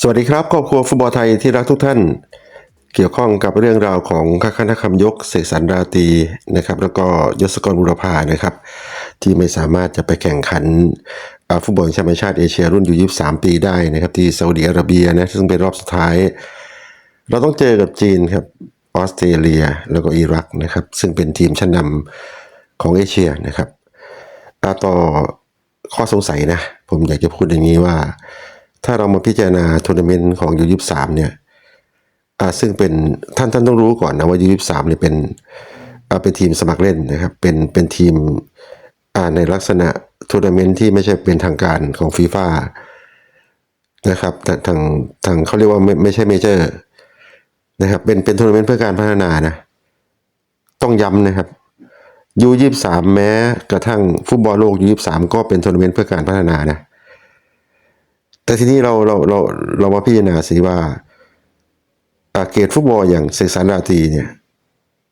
สวัสดีครับครอบครัวฟุตบอลไทยที่รักทุกท่าน เกี่ยวข้องกับเรื่องราวของข้าคณะคำยกเสกสรรราตีนะครับ แล้วก็ยศกรบุรพานะครับ ที่ไม่สามารถจะไปแข่งขันอาฟุตบอลแชมเปี้ยนชาติเอเชียรุ่นอยู่23ปีได้นะครับ ที่ซาอุดิอาระเบียนะซึ่งเป็นรอบสุดท้าย เราต้องเจอกับจีนครับออสเตรเลียแล้วก็อิรักนะครับ ซึ่งเป็นทีมชั้นนำของเอเชียนะครับต่อข้อสงสัยนะ ผมอยากจะพูดอย่างนี้ว่า ถ้าเรามาพิจารณาทัวร์นาเมนต์ของยูยี่สามเนี่ยอ่าซึ่งเป็นท่านท่านต้องรู้ก่อนนะว่ายูยี่สามเนี่ยเป็นอ่าเป็นทีมสมัครเล่นนะครับเป็นเป็นทีมอ่าในลักษณะทัวร์นาเมนต์ที่ไม่ใช่เป็นทางการของฟีฟ่านะครับทางทางเขาเรียกว่าไม่ไม่ใช่เมเจอร์นะครับเป็นเป็นทัวร์นาเมนต์เพื่อการพัฒนานะต้องย้ำนะครับยูยี่สามแม้กระทั่งฟุตบอลโลกยูยี่สามก็เป็นทัวร์นาเมนต์เพื่อการพัฒนานะ แต่ทีนี้เราเราเราเรามาพิจารณาสิว่าเกตฟุตบอลอย่างเสกสรรราตีเนี่ย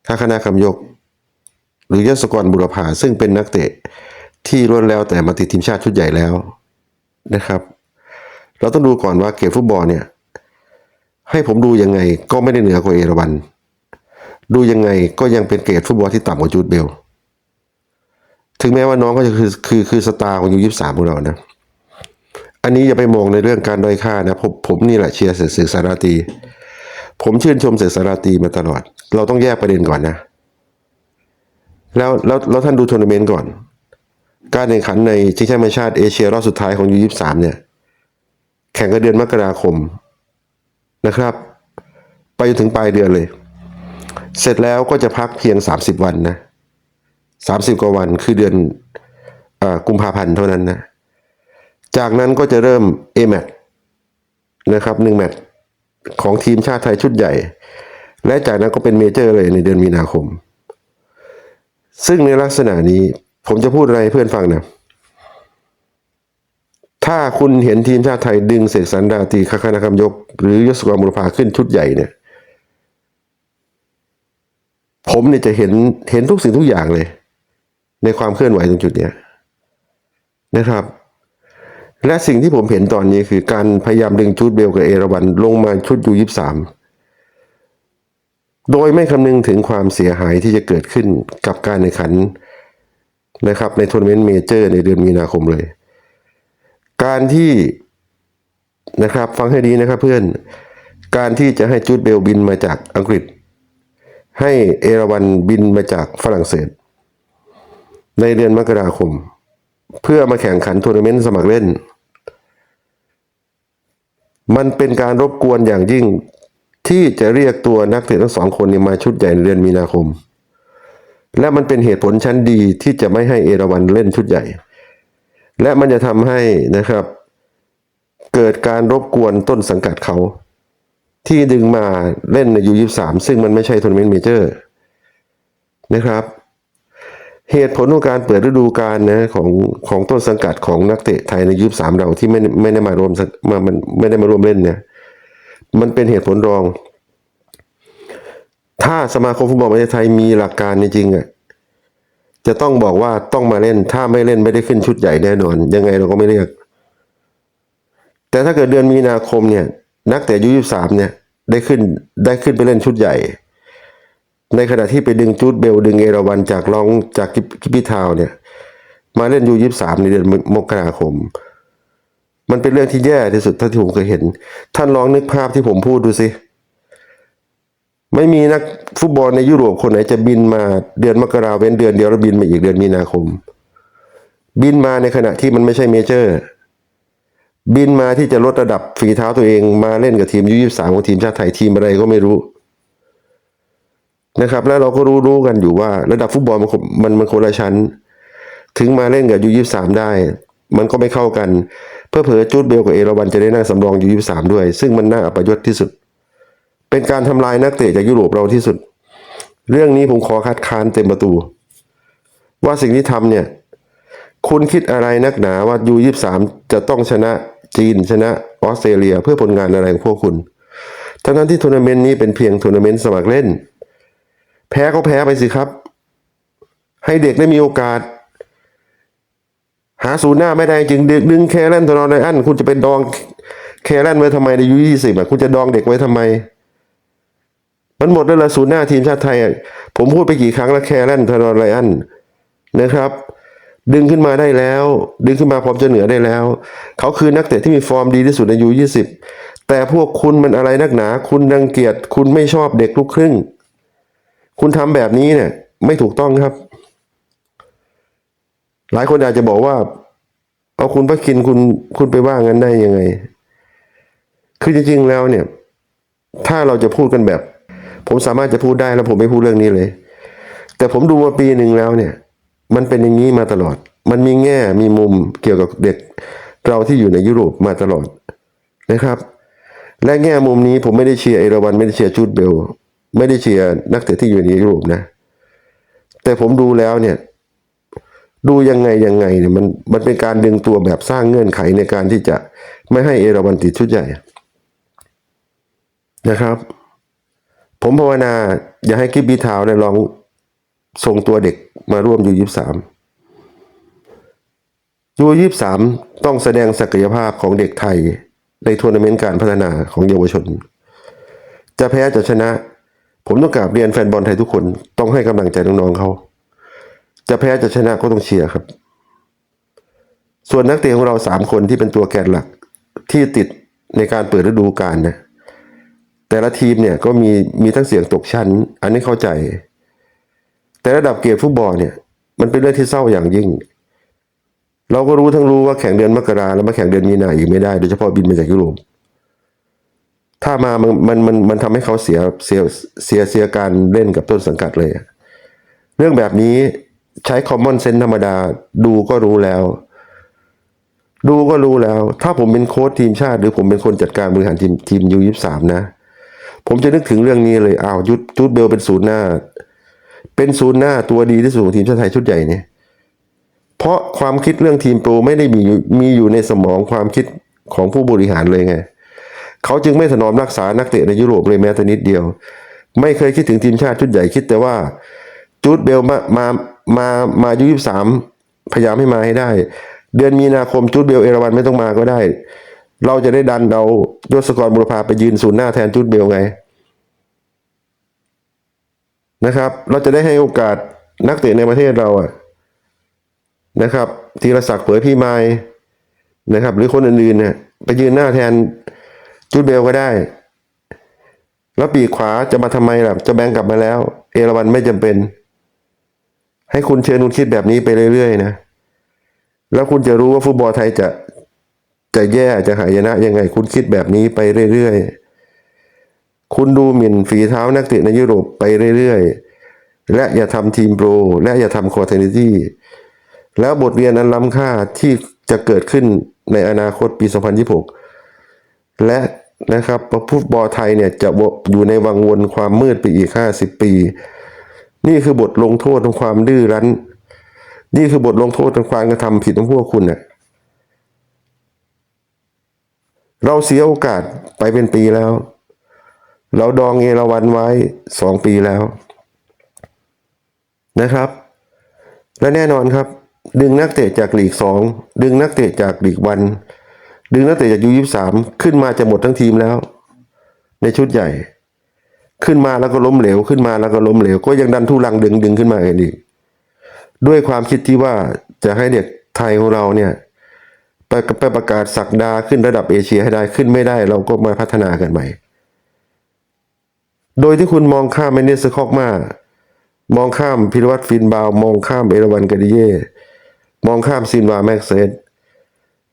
ถ้าคณะคำยก หรือยศกรบุรพาซึ่งเป็นนักเตะที่ล้วนแล้วแต่มาติดทีมชาติชุดใหญ่แล้วนะครับ เราต้องดูก่อนว่าเกตฟุตบอลเนี่ย ให้ผมดูยังไงก็ไม่ได้เหนือกว่าเอราวัน ดูยังไงก็ยังเป็นเกรดฟุตบอลที่ต่ำกว่าจูดเบล ถึงแม้ว่าน้องก็จะคือคือคือสตาร์ของยูยี่สามของเรานะ นนี้อย่าไปมองในเรื่องการด้อยค่านะผมผมนี่แหละเชียร์เสือสาราตี ผมชื่นชมเสือสาราตีมาตลอด เราต้องแยกประเด็นก่อนนะ แล้วแล้วแล้วท่านดูทัวร์นาเมนต์ก่อน การแข่งขันในชิงแชมป์ชาติเอเชียรอบสุดท้ายของยูยี่สามเนี่ย แข่งกันเดือนมกราคมนะครับ ไปจนถึงปลายเดือนเลย เสร็จแล้วก็จะพักเพียง30วันนะ30กว่าวันคือเดือนอกุมภาพันธ์เท่านั้นนะ จากนั้นก็จะเริ่ม a m a t นะครับหนึ่งแมตช์ของทีมชาติไทยชุดใหญ่ และจากนั้นก็เป็นเมเจอร์เลยในเดือนมีนาคม ซึ่งในลักษณะนี้ผมจะพูดอะไรเพื่อนฟังนะถ้าคุณเห็นทีมชาติไทยดึงเสกสรรดาตีคาคานาคำยก หรือยศกรบุรพาขึ้นชุดใหญ่เนี่ยผมเนี่ยจะเห็นเห็นทุกสิ่งทุกอย่างเลย ในความเคลื่อนไหวตรงจุดเนี้ยนะครับ และสิ่งที่ผมเห็นตอนนี้คือการพยายามดึงชุดเบลกับเอราวันลงมาชุดยูยี่สามโดยไม่คำนึงถึงความเสียหายที่จะเกิดขึ้นกับการแข่งขันนะครับในทัวร์นาเมนต์เมเจอร์ในเดือนมีนาคมเลย การที่นะครับฟังให้ดีนะครับเพื่อน การที่จะให้จูดเบลบินมาจากอังกฤษ ให้เอราวันบินมาจากฝรั่งเศส ในเดือนมกราคม เพื่อมาแข่งขันทัวร์นาเมนต์สมัครเล่น มันเป็นการรบกวนอย่างยิ่งที่จะเรียกตัวนักเตะทั้งสองคนนี้มาชุดใหญ่ในเดือนมีนาคม และมันเป็นเหตุผลชั้นดีที่จะไม่ให้เอราวันเล่นชุดใหญ่ และมันจะทำให้นะครับ เกิดการรบกวนต้นสังกัดเขา ที่ดึงมาเล่นในยูยี่สามซึ่งมันไม่ใช่ทัวร์นาเมนต์เมเจอร์นะครับ เหตุผลของการเปิดฤดูกาลนะของของต้นสังกัดของนักเตะไทยในยุคสามเราที่ไม่ไม่ได้มารวมมามันไม่ได้มาร่วมเล่นเนี่ยมันเป็นเหตุผลรอง ถ้าสมาคมฟุตบอลประเทศไทยมีหลักการจริงอะจะต้องบอกว่าต้องมาเล่น ถ้าไม่เล่นไม่ได้ขึ้นชุดใหญ่แน่นอน ยังไงเราก็ไม่เรียก แต่ถ้าเกิดเดือนมีนาคมเนี่ย นักเตะยุยี่สามเนี่ย ได้ขึ้นได้ขึ้นไปเล่นชุดใหญ่ ในขณะที่ไปดึงจูดเบลดึงเอราวันจากรองจากกิปปี้ทาวเนี่ยมาเล่นยูยี่สามในเดือนมกราคม มันเป็นเรื่องที่แย่ที่สุดเท่าที่ผมเคยเห็น ท่านลองนึกภาพที่ผมพูดดูสิ ไม่มีนักฟุตบอลในยุโรปคนไหนจะบินมาเดือนมกราเว้นเดือนเดียวแล้วบินมาอีกเดือนมีนาคม บินมาในขณะที่มันไม่ใช่เมเจอร์ บินมาที่จะลดระดับฝีเท้าตัวเองมาเล่นกับทีมยูยี่สามของทีมชาติไทยทีมอะไรก็ไม่รู้ นะครับ แล้วเราก็รู้รู้กันอยู่ว่า ระดับฟุตบอลมันมันมันคนละชั้น ถึงมาเล่นกับยูยี่สามได้ มันก็ไม่เข้ากัน เพื่อเผลอจูดเบลกับเอราวันจะได้นั่งสำรองยูยี่สามด้วย ซึ่งมันน่าอัปยศที่สุด เป็นการทำลายนักเตะจากยุโรปเราที่สุด เรื่องนี้ผมขอคัดค้านเต็มประตู ว่าสิ่งที่ทำเนี่ย คุณคิดอะไรนักหนาว่ายูยี่สามจะต้องชนะจีนชนะออสเตรเลียเพื่อผลงานอะไรของพวกคุณ ทั้งนั้นที่ทัวร์นาเมนต์นี้เป็นเพียงทัวร์นาเมนต์สมัครเล่น แพ้ก็แพ้ไปสิครับ ให้เด็กได้มีโอกาส หาศูนย์หน้าไม่ได้จริงดึงดึงแคลนทนอนไนอันคุณจะเป็นดองแคลนไว้ทำไมในอายุยี่สิบอะคุณจะดองเด็กไว้ทำไม มันหมดแล้วละศูนย์หน้าทีมชาติไทยอะผมพูดไปกี่ครั้งแล้วแคลนทารอนไรอันนะครับ ดึงขึ้นมาได้แล้ว ดึงขึ้นมาพร้อมจะเหนือได้แล้ว เขาคือนักเตะที่มีฟอร์มดีที่สุดในอายุยี่สิบแต่พวกคุณมันอะไรนักหนา คุณรังเกียจคุณไม่ชอบเด็กลูกครึ่ง คุณทำแบบนี้เนี่ย ไม่ถูกต้องครับ หลายคนอาจจะบอกว่า เอาคุณพระคินคุณคุณไปว่างั้นได้ยังไง คือจริงๆแล้วเนี่ย ถ้าเราจะพูดกันแบบ ผมสามารถจะพูดได้แล้วผมไม่พูดเรื่องนี้เลย แต่ผมดูมาปีหนึ่งแล้วเนี่ย มันเป็นอย่างนี้มาตลอด มันมีแง่มีมุมเกี่ยวกับเด็ก เราที่อยู่ในยุโรปมาตลอดนะครับและแง่มุมนี้ผมไม่ได้เชียร์เอราวันไม่ได้เชียร์จูดเบล ไม่ได้เชียร์นักเตะที่อยู่ในยุโรปนะ แต่ผมดูแล้วเนี่ย ดูยังไงยังไงเนี่ยมันมันเป็นการดึงตัวแบบสร้างเงื่อนไขในการที่จะไม่ให้เอราวันติดชุดใหญ่นะครับ ผมภาวนาอย่าให้กิบบีทาวเนี่ยลองส่งตัวเด็กมาร่วมยูยี่สามยูยี่สามต้องแสดงศักยภาพของเด็กไทยในทัวร์นาเมนต์การพัฒนาของเยาวชน จะแพ้จะชนะ ผมต้องกราบเรียนแฟนบอลไทยทุกคนต้องให้กำลังใจน้องๆเขา จะแพ้จะชนะก็ต้องเชียร์ครับ ส่วนนักเตะของเราสามคนที่เป็นตัวแกนหลักที่ติดในการเปิดฤดูกาลนะ แต่ละทีมเนี่ยก็มีมีทั้งเสียงตกชั้น อันนี้เข้าใจ แต่ระดับเกียรติฟุตบอลเนี่ยมันเป็นเรื่องที่เศร้าอย่างยิ่ง เราก็รู้ทั้งรู้ว่าแข่งเดือนมกราแล้วมาแข่งเดือนมีนาอีกไม่ได้โดยเฉพาะบินมาจากยุโรป ถ้ามามันมันมันมันทำให้เขาเสียเสียเสียเสียการเล่นกับต้นสังกัดเลยอะเรื่องแบบนี้ใช้ common sense ธรรมดาดูก็รู้แล้ว ดูก็รู้แล้ว ถ้าผมเป็นโค้ชทีมชาติ หรือผมเป็นคนจัดการบริหารทีมทีมยูยี่สามนะ ผมจะนึกถึงเรื่องนี้เลยอ้าวยุดจูดเบลเป็นศูนย์หน้า เป็นศูนย์หน้าตัวดีที่สุดของทีมชาติไทยชุดใหญ่เนี่ยเพราะความคิดเรื่องทีมโปรไม่ได้มีมีอยู่ในสมองความคิดของผู้บริหารเลยไง เขาจึงไม่ถนอมรักษานักเตะในยุโรปเลยแม้แต่นิดเดียว ไม่เคยคิดถึงทีมชาติชุดใหญ่คิดแต่ว่าจูดเบลมามามามาอายุยี่สามพยายามให้มาให้ได้ เดือนมีนาคมจูดเบลเอราวันไม่ต้องมาก็ได้ เราจะได้ดันเอายศกรบุรพาไปยืนศูนย์หน้าแทนจูดเบลไงนะครับ เราจะได้ให้โอกาสนักเตะในประเทศเราอะนะครับธีรศักดิ์เผยพี่ไม้นะครับ หรือคนอื่นๆเนี่ยไปยืนหน้าแทน จูดเบลก็ได้ แล้วปีกขวาจะมาทำไมล่ะ จะแบงกลับมาแล้ว เอราวันไม่จำเป็น ให้คุณเชิญคุณคิดแบบนี้ไปเรื่อยๆนะ แล้วคุณจะรู้ว่าฟุตบอลไทยจะจะแย่จะหายนะยังไง คุณคิดแบบนี้ไปเรื่อยๆ คุณดูหมิ่นฝีเท้านักเตะในยุโรปไปเรื่อยๆ และอย่าทำทีมโปร และอย่าทำคอร์เทนิตี้แล้วบทเรียนอันล้ำค่าที่จะเกิดขึ้นในอนาคตปี 2026 และ นะครับฟุตบอลไทยเนี่ยจะอยู่ในวังวนความมืดไปอีก 50 ปี นี่คือบทลงโทษของความดื้อรั้น นี่คือบทลงโทษของความกระทำผิดของพวกคุณน่ะเราเสียโอกาสไปเป็นปีแล้ว เราดองเอราวันไว้สองปีแล้ว นะครับ และแน่นอนครับ ดึงนักเตะจากหลีกสองดึงนักเตะจากหลีกวัน ดึงนักเตะจากยูยี่สามขึ้นมาจะหมดทั้งทีมแล้ว ในชุดใหญ่ ขึ้นมาแล้วก็ล้มเหลวขึ้นมาแล้วก็ล้มเหลว ก็ยังดันทุลังดึงดึงขึ้นมาอีกอีกด้วยความคิดที่ว่าจะให้เด็กไทยของเราเนี่ยไปไปประกาศสักดาขึ้นระดับเอเชียให้ได้ขึ้นไม่ได้เราก็มาพัฒนากันใหม่ โดยที่คุณมองข้ามเมเนสคอกมามองข้ามพิรวัตรฟินบาว มองข้ามเอราวันกาดิเย่มองข้ามซินวาแม็กเซ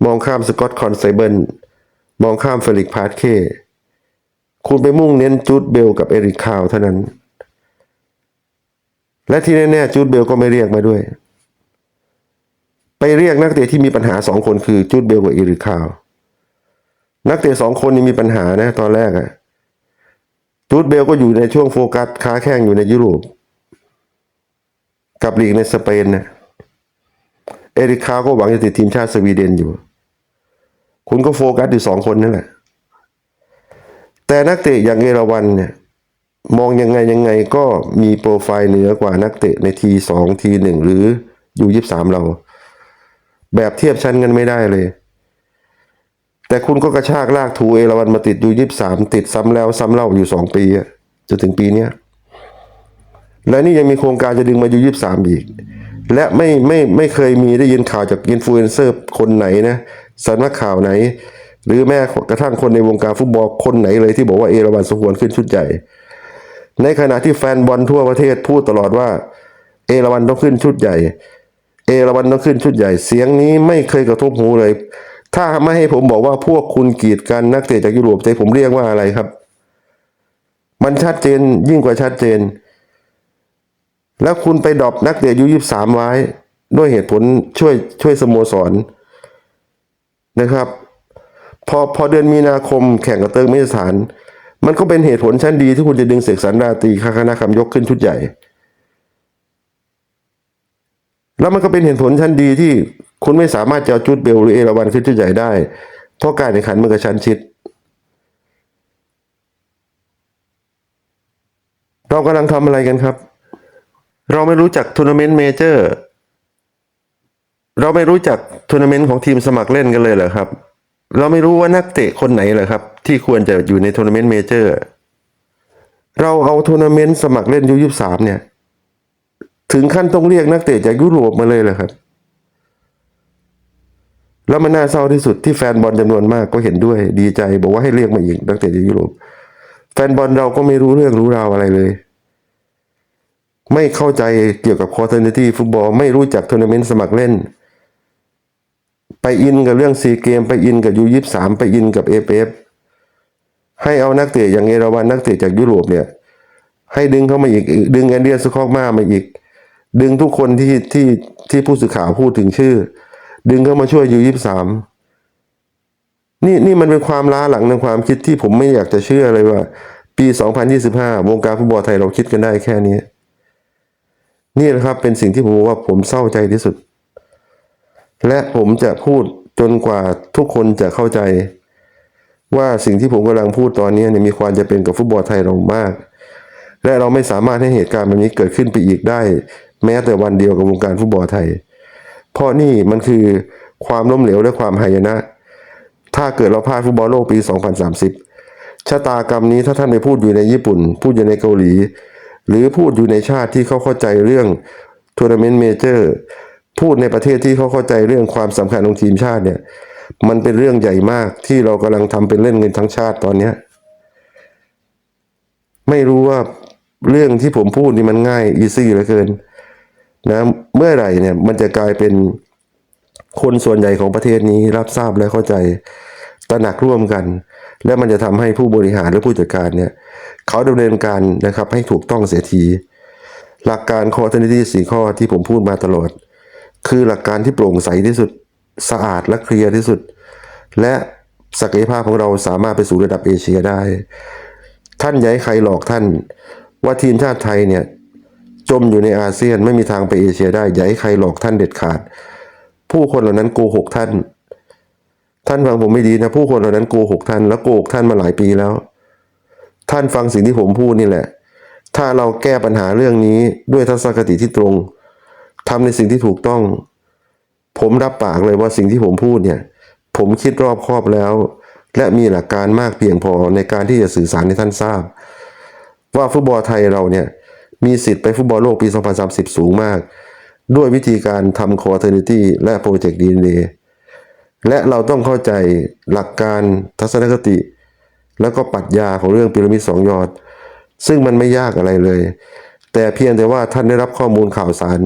มองข้ามสกอตคอนไซเบิลมองข้ามเฟลิกพาร์เคคุณไปมุ่งเน้นจูดเบลกับเอริคคาวเท่านั้น และที่แน่ๆจูดเบลก็ไม่เรียกมาด้วย ไปเรียกนักเตะที่มีปัญหาสองคนคือจูดเบลกับเอริคคาว นักเตะสองคนนี้มีปัญหานะตอนแรกอะจูดเบลก็อยู่ในช่วงโฟกัสค้าแข่งอยู่ในยุโรป กับลีกในสเปนนะเอริคคาวก็หวังจะติดทีมชาติสวีเดนอยู่ คุณก็โฟกัสอยู่สองคนนั่นแหละ แต่นักเตะอย่างเอราวันเนี่ยมองยังไงยังไงก็มีโปรไฟล์เหนือกว่านักเตะในทีสองทีหนึ่งหรือยูยี่สามเรา แบบเทียบชั้นกันไม่ได้เลย แต่คุณก็กระชากลากถูเอราวันมาติดยูยี่สามติดซ้ำแล้วซ้ำเล่าอยู่สองปีจนถึงปีเนี้ยและนี่ยังมีโครงการจะดึงมายูยี่สามอีก และไม่ไม่ไม่เคยมีได้ยินข่าวจากอินฟลูเอนเซอร์คนไหนนะ สำนักข่าวไหน หรือแม้กระทั่งคนในวงการฟุตบอลคนไหนเลยที่บอกว่าเอราวันสมควรขึ้นชุดใหญ่ ในขณะที่แฟนบอลทั่วประเทศพูดตลอดว่า เอราวันต้องขึ้นชุดใหญ่ เอราวันต้องขึ้นชุดใหญ่ เสียงนี้ไม่เคยกระทบหูเลย ถ้าไม่ให้ผมบอกว่าพวกคุณกีดกันนักเตะจากยุโรปใจผมเรียกว่าอะไรครับ มันชัดเจนยิ่งกว่าชัดเจน แล้วคุณไปดรอปนักเตะอายุยี่สามไว้ ด้วยเหตุผลช่วยช่วยสโมสร นะครับ พอพอเดือนมีนาคมแข่งกับเติร์กเมนิสถาน มันก็เป็นเหตุผลชั้นดีที่คุณจะดึงเสกสรรราตีคาคณะคำยกขึ้นชุดใหญ่ แล้วมันก็เป็นเหตุผลชั้นดีที่คุณไม่สามารถจะเอาจุดเบลหรือเอราวันขึ้นชุดใหญ่ได้เพราะการแข่งขันมันกระชั้นชิด เรากำลังทำอะไรกันครับ เราไม่รู้จักทัวร์นาเมนต์เมเจอร์ เราไม่รู้จักทัวร์นาเมนต์ของทีมสมัครเล่นกันเลยเหรอครับ เราไม่รู้ว่านักเตะคนไหนเหรอครับ ที่ควรจะอยู่ในทัวร์นาเมนต์เมเจอร์เราเอาทัวร์นาเมนต์สมัครเล่นยูยี่สามเนี่ย ถึงขั้นต้องเรียกนักเตะจากยุโรปมาเลยเหรอครับ แล้วมันน่าเศร้าที่สุดที่แฟนบอลจำนวนมากก็เห็นด้วยดีใจ บอกว่าให้เรียกมาอีกนักเตะจากยุโรป แฟนบอลเราก็ไม่รู้เรื่องรู้ราวอะไรเลยไม่เข้าใจเกี่ยวกับคอร์เทนตี้ฟุตบอลไม่รู้จักทัวร์นาเมนต์สมัครเล่น ไปอินกับเรื่องซีเกม ไปอินกับยูยี่สามไปอินกับเอฟเอฟให้เอานักเตะอย่างเอราวันนักเตะจากยุโรปเนี่ย ให้ดึงเข้ามาอีก ดึงแอนเดียสคอกมามาอีก ดึงทุกคนที่ที่ที่ผู้สื่อข่าวพูดถึงชื่อ ดึงเข้ามาช่วยยูยี่สามนี่นี่มันเป็นความล้าหลังในความคิดที่ผมไม่อยากจะเชื่อเลยว่า ปี 2025 วงการฟุตบอลไทยเราคิดกันได้แค่นี้ นี่นะครับเป็นสิ่งที่ผมว่าผมเศร้าใจที่สุด และผมจะพูดจนกว่าทุกคนจะเข้าใจ ว่าสิ่งที่ผมกำลังพูดตอนนี้เนี่ยมีความจะเป็นกับฟุตบอลไทยเรามาก และเราไม่สามารถให้เหตุการณ์แบบนี้เกิดขึ้นไปอีกได้ แม้แต่วันเดียวกับวงการฟุตบอลไทย เพราะนี่มันคือความล้มเหลวและความหายนะ ถ้าเกิดเราพลาดฟุตบอลโลกปี 2030 ชะตากรรมนี้ถ้าท่านไปพูดอยู่ในญี่ปุ่น พูดอยู่ในเกาหลี หรือพูดอยู่ในชาติที่เขาเข้าใจเรื่องทัวร์นาเมนต์เมเจอร์ พูดในประเทศที่เขาเข้าใจเรื่องความสำคัญของทีมชาติเนี่ย มันเป็นเรื่องใหญ่มากที่เรากำลังทำเป็นเล่นเงินทั้งชาติตอนเนี้ยไม่รู้ว่าเรื่องที่ผมพูดนี่มันง่ายอีซี่เหลือเกินนะเมื่อไหร่เนี่ยมันจะกลายเป็นคนส่วนใหญ่ของประเทศนี้รับทราบและเข้าใจตระหนักร่วมกัน และมันจะทำให้ผู้บริหารหรือผู้จัดการเนี่ย เขาดำเนินการนะครับให้ถูกต้องเสียที หลักการ c o อ r d i n a t y สี่ข้อที่ผมพูดมาตลอด คือหลักการที่โปร่งใสที่สุด สะอาดและเคลียร์ที่สุด และศักยภาพของเราสามารถไปสู่ระดับเอเชียได้ ท่านย่าให้ใครหลอกท่าน ว่าทีมชาติไทยเนี่ยจมอยู่ในอาเซียนไม่มีทางไปเอเชียได้อย่าให้ใครหลอกท่านเด็ดขาด ผู้คนเหล่านั้นโกหกท่าน ท่านฟังผมไม่ดีนะ ผู้คนเหล่านั้นโกหกท่านแล้วโกหกท่านมาหลายปีแล้ว ท่านฟังสิ่งที่ผมพูดนี่แหละ ถ้าเราแก้ปัญหาเรื่องนี้ด้วยทัศนคติที่ตรง ทำในสิ่งที่ถูกต้อง ผมรับปากเลยว่าสิ่งที่ผมพูดเนี่ย ผมคิดรอบคอบแล้ว และมีหลักการมากเพียงพอในการที่จะสื่อสารให้ท่านทราบ ว่าฟุตบอลไทยเราเนี่ยมีสิทธิ์ไปฟุตบอลโลกปี 2030 สูงมาก ด้วยวิธีการทำ Coordinate และ Project DNA และเราต้องเข้าใจหลักการทัศนคติ แล้วก็ปรัชญาของเรื่องพีระมิดสองยอด ซึ่งมันไม่ยากอะไรเลย แต่เพียงแต่ว่าท่านได้รับข้อมูลข่าวสาร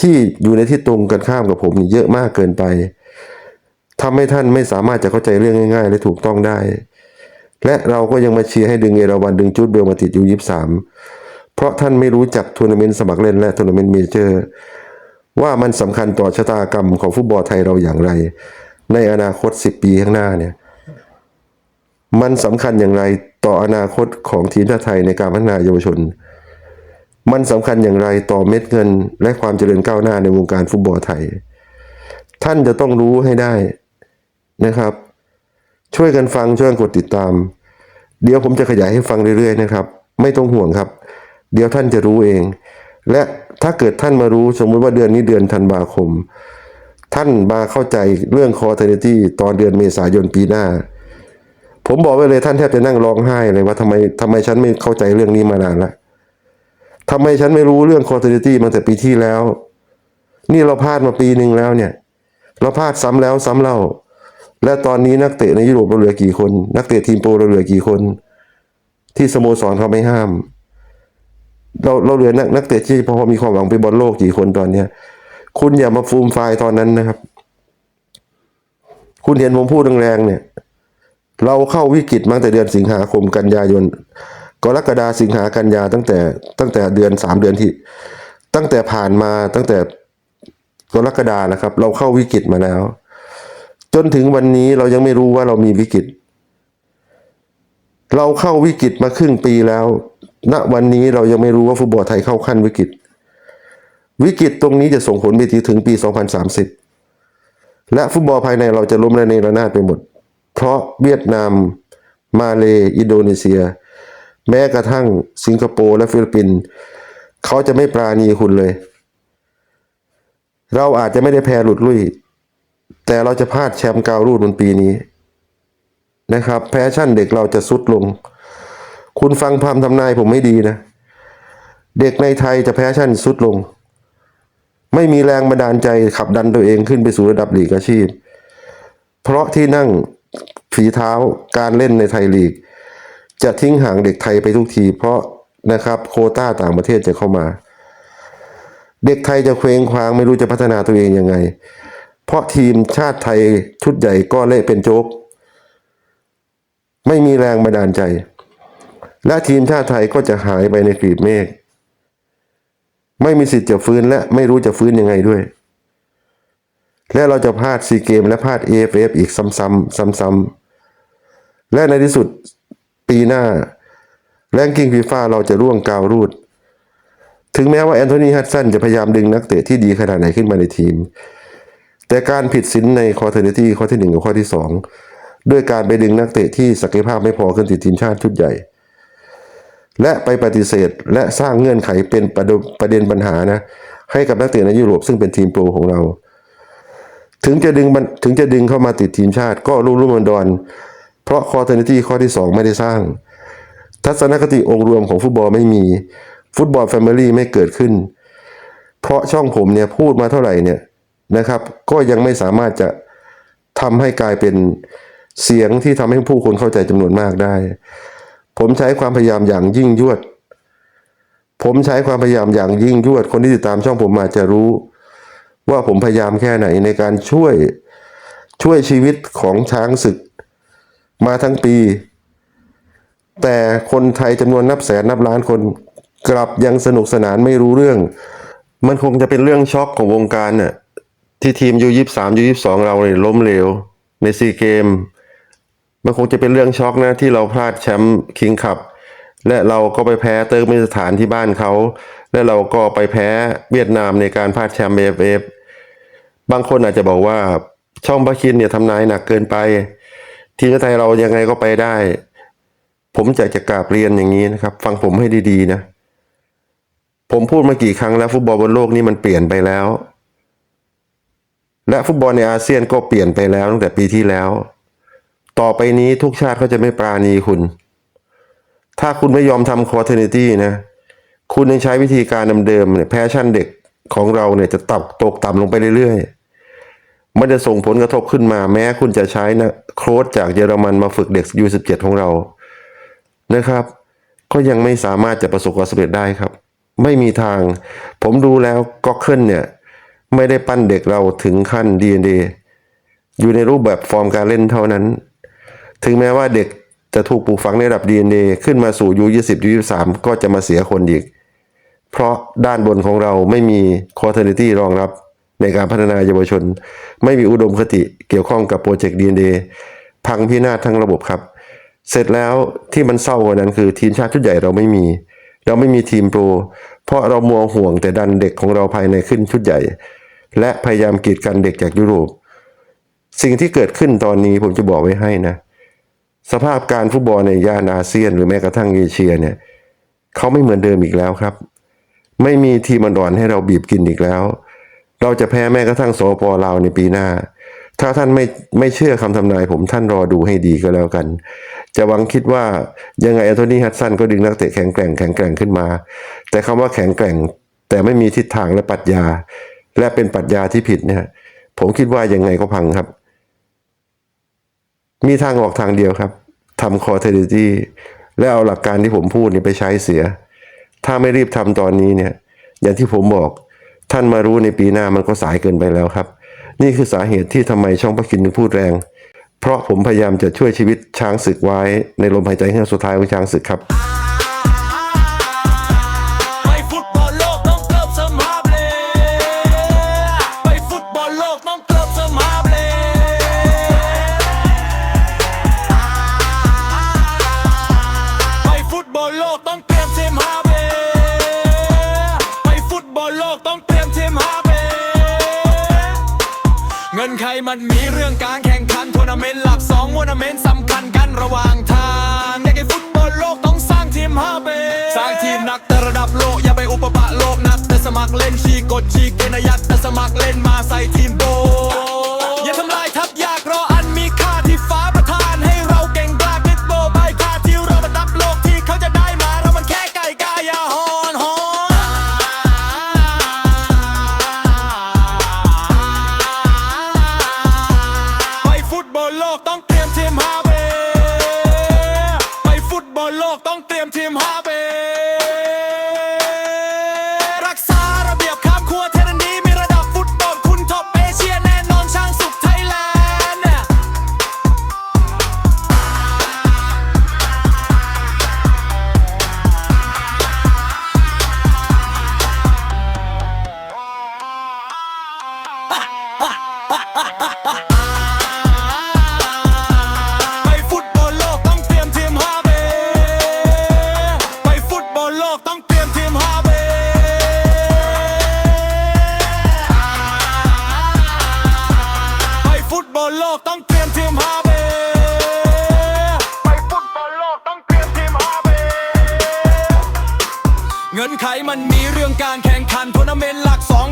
ที่อยู่ในที่ตรงกันข้ามกับผมนี่เยอะมากเกินไปทำให้ท่านไม่สามารถจะเข้าใจเรื่องง่าย ๆ และถูกต้องได้ และเราก็ยังมาเชียร์ให้ดึงเอราวันดึงจุดเบลมาติดอยู่ยี่สามเพราะท่านไม่รู้จักทัวร์นาเมนต์สมัครเล่นและทัวร์นาเมนต์เมเจอร์ว่ามันสำคัญต่อชะตากรรมของฟุตบอลไทยเราอย่างไร ในอนาคต 10 ปีข้างหน้าเนี่ย มันสำคัญอย่างไรต่ออนาคตของทีมชาติไทยในการพัฒนาเยาวชน มันสำคัญอย่างไรต่อเม็ดเงิน และความเจริญก้าวหน้าในวงการฟุตบอลไทย ท่านจะต้องรู้ให้ได้นะครับ ช่วยกันฟังช่วยกันกดติดตาม เดี๋ยวผมจะขยายให้ฟังเรื่อยๆนะครับ ไม่ต้องห่วงครับ เดี๋ยวท่านจะรู้เอง และถ้าเกิดท่านมารู้สมมุติว่าเดือนนี้เดือนธันวาคม ท่านมาเข้าใจเรื่องคอเทเนตี้ตอนเดือนเมษายนปีหน้า ผมบอกไว้เลยท่านแทบจะนั่งร้องไห้เลยว่าทำไมทำไมฉันไม่เข้าใจเรื่องนี้มานานละ ทำไมฉันไม่รู้เรื่องคอเทเนตี้มาแต่ปีที่แล้ว นี่เราพลาดมาปีหนึ่งแล้วเนี่ย เราพลาดซ้ำแล้วซ้ำเล่า และตอนนี้นักเตะในยุโรปเราเหลือกี่คน นักเตะทีมโปรเราเหลือกี่คน ที่สโมสรเขาไม่ห้าม เราเราเหลือนักนักเตะที่พอมีความหวังไปบอลโลกกี่คนตอนเนี้ย คุณอย่ามาฟูมไฟตอนนั้นนะครับ คุณเห็นผมพูดแรงๆเนี่ย เราเข้าวิกฤตมาตั้งแต่เดือนสิงหาคมกันยายน กรกฎาสิงหากันยาตั้งแต่ตั้งแต่เดือนสามเดือนที่ ตั้งแต่ผ่านมาตั้งแต่กรกฎานะครับ เราเข้าวิกฤตมาแล้ว จนถึงวันนี้เรายังไม่รู้ว่าเรามีวิกฤต เราเข้าวิกฤตมาครึ่งปีแล้ว ณวันนี้เรายังไม่รู้ว่าฟุตบอลไทยเข้าขั้นวิกฤต วิกฤตตรงนี้จะส่งผลไปถึงปี 2030 และฟุตบอลภายในเราจะล้มระเนระนาดไปหมด เพราะเวียดนาม มาเลอินโดนีเซีย แม้กระทั่งสิงคโปร์และฟิลิปปินส์เขาจะไม่ปราณีคุณเลย เราอาจจะไม่ได้แพ้หลุดลุ่ย แต่เราจะพลาดแชมป์กาวรูดบนปีนี้ นะครับแพชชั่นเด็กเราจะสุดลง คุณฟังพามทำนายผมไม่ดีนะ เด็กในไทยจะแพชชั่นสุดลง ไม่มีแรงบันดาลใจขับดันตัวเองขึ้นไปสู่ระดับลีกอาชีพ เพราะที่นั่งฝีเท้าการเล่นในไทยลีก จะทิ้งห่างเด็กไทยไปทุกที เพราะนะครับโคต้าต่างประเทศจะเข้ามา เด็กไทยจะเคว้งคว้างไม่รู้จะพัฒนาตัวเองยังไง เพราะทีมชาติไทยชุดใหญ่ก็เละเป็นโจ๊กไม่มีแรงบันดาลใจ และทีมชาติไทยก็จะหายไปในกลีบเมฆไม่มีสิทธิ์จะฟื้นและไม่รู้จะฟื้นยังไงด้วย และเราจะพลาดซีเกมและพลาด AFF อีกซ้ำๆซ้ำๆและในที่สุด ปีหน้าแรงกิ้งฟีฟ่าเราจะร่วงกาวรูด ถึงแม้ว่าแอนโทนีฮัตสันจะพยายามดึงนักเตะที่ดีขนาดไหนขึ้นมาในทีม แต่การผิดสินในคอเทอร์เนตี้ข้อที่หนึ่งกับข้อที่สองด้วยการไปดึงนักเตะที่ศักยภาพไม่พอขึ้นติดทีมชาติชุดใหญ่ และไปปฏิเสธและสร้างเงื่อนไขเป็นประเด็นประเด็นปัญหานะให้กับนักเตะในยุโรปซึ่งเป็นทีมโปรของเรา ถึงจะดึงถึงจะดึงเข้ามาติดทีมชาติ ก็รุ่มรุ่มดอน เพราะคอเทอร์เนตี้ข้อที่สองไม่ได้สร้าง ทัศนคติองค์รวมของฟุตบอลไม่มี ฟุตบอลแฟมิลี่ไม่เกิดขึ้น เพราะช่องผมเนี่ยพูดมาเท่าไหร่เนี่ยนะครับ ก็ยังไม่สามารถจะทำให้กลายเป็นเสียงที่ทำให้ผู้คนเข้าใจจำนวนมากได้ ผมใช้ความพยายามอย่างยิ่งยวด ผมใช้ความพยายามอย่างยิ่งยวด คนที่ติดตามช่องผมมาจะรู้ ว่าผมพยายามแค่ไหนในการช่วยช่วยชีวิตของช้างศึก มาทั้งปี แต่คนไทยจำนวนนับแสนนับล้านคนกลับยังสนุกสนานไม่รู้เรื่อง มันคงจะเป็นเรื่องช็อกของวงการน่ะที่ทีมยูยี่สามยูยี่สองเราเนี่ยล้มเหลวในซีเกม มันคงจะเป็นเรื่องช็อกนะที่เราพลาดแชมป์คิงคัพและเราก็ไปแพ้เติร์กเมนิสถานที่บ้านเขา และเราก็ไปแพ้เวียดนามในการพลาดแชมป์เอฟเอฟบางคนอาจจะบอกว่าช่องพระคินเนี่ยทำนายหนักเกินไป ทีมชาติไทยเรายังไงก็ไปได้ ผมจะจะกราบเรียนอย่างนี้นะครับ ฟังผมให้ดีๆนะ ผมพูดมากี่ครั้งแล้วฟุตบอลบนโลกนี้มันเปลี่ยนไปแล้ว และฟุตบอลในอาเซียนก็เปลี่ยนไปแล้วตั้งแต่ปีที่แล้ว ต่อไปนี้ทุกชาติเขาจะไม่ปราณีคุณ ถ้าคุณไม่ยอมทำคอเทอร์เนตี้นะ คุณยังใช้วิธีการเดิมๆเนี่ยแพชชั่นเด็กของเราเนี่ยจะตับตกต่ำลงไปเรื่อยๆ มันจะส่งผลกระทบขึ้นมาแม้คุณจะใช้นะโค้ชจากเยอรมันมาฝึกเด็ก U17 ของเรานะครับ ก็ยังไม่สามารถจะประสบความสำเร็จได้ครับ ไม่มีทาง ผมดูแล้วก็ขึ้นเนี่ย ไม่ได้ปั้นเด็กเราถึงขั้น DNA อยู่ในรูปแบบฟอร์มการเล่นเท่านั้น ถึงแม้ว่าเด็กจะถูกปลูกฝังในระดับ DNA ขึ้นมาสู่ U20 U23 ก็จะมาเสียคนอีก เพราะด้านบนของเราไม่มีคอเทอร์เนตี้รองรับ ในการพัฒนาเยาวชน ไม่มีอุดมคติเกี่ยวข้องกับโปรเจกต์ DNA พังพินาศทั้งระบบครับ เสร็จแล้วที่มันเศร้ากว่านั้นคือทีมชาติชุดใหญ่เราไม่มี เราไม่มีทีมโปร เพราะเรามัวห่วงแต่ดันเด็กของเราภายในขึ้นชุดใหญ่ และพยายามกีดกันเด็กจากยุโรป สิ่งที่เกิดขึ้นตอนนี้ผมจะบอกไว้ให้นะ สภาพการฟุตบอลในย่านอาเซียน หรือแม้กระทั่งเอเชียเนี่ยเขาไม่เหมือนเดิมอีกแล้วครับ ไม่มีทีมอันดอนให้เราบีบกินอีกแล้ว เราจะแพ้แม้กระทั่งโสปลาวในปีหน้า ถ้าท่านไม่ไม่เชื่อคำทำนายผมท่านรอดูให้ดีก็แล้วกัน จะหวังคิดว่ายังไงแอนโทนีฮัดสันก็ดึงนักเตะแข็งแกร่งแข็งแกร่งขึ้นมา แต่คำว่าแข็งแกร่ง แต่ไม่มีทิศทางและปรัชญา และเป็นปรัชญาที่ผิดเนี่ยผมคิดว่ายังไงก็พังครับ มีทางออกทางเดียวครับทำคอเทอร์ตี้และเอาหลักการที่ผมพูดนี่ไปใช้เสีย ถ้าไม่รีบทำตอนนี้เนี่ย อย่างที่ผมบอก ท่านมารู้ในปีหน้ามันก็สายเกินไปแล้วครับ นี่คือสาเหตุที่ทำไมช่องพักคินึงพูดแรง เพราะผมพยายามจะช่วยชีวิตช้างศึกไว้ในลมหายใจครั้งสุดท้ายของช้างศึกครับ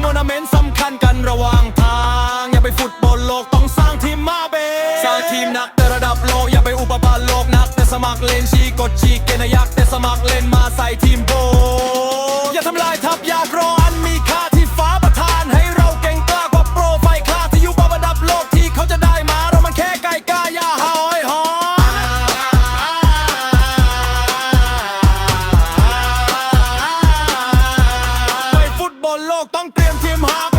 โมนาเมนต์สำคัญกันระหว่างทาง อย่าไปฟุตบอลโลกต้องสร้างทีมมาเบสร้างทีมนักแต่ระดับโลก อย่าไปอุปบาทโลกนัก แต่สมัครเล่นชีกดชีเกนยักแต่สมัครเล่นมาใส่ทีมโบ อย่าทำลายทับยากรออันมีค่าที่ฟ้าประทานให้เราเก่งกล้ากว่าโปรไฟคลาที่อยู่บนระดับโลกที่เขาจะได้มาเรามันแค่ไก่กาอย่าหอยหอยไปฟุตบอลโลกต้องเตรียม them hop.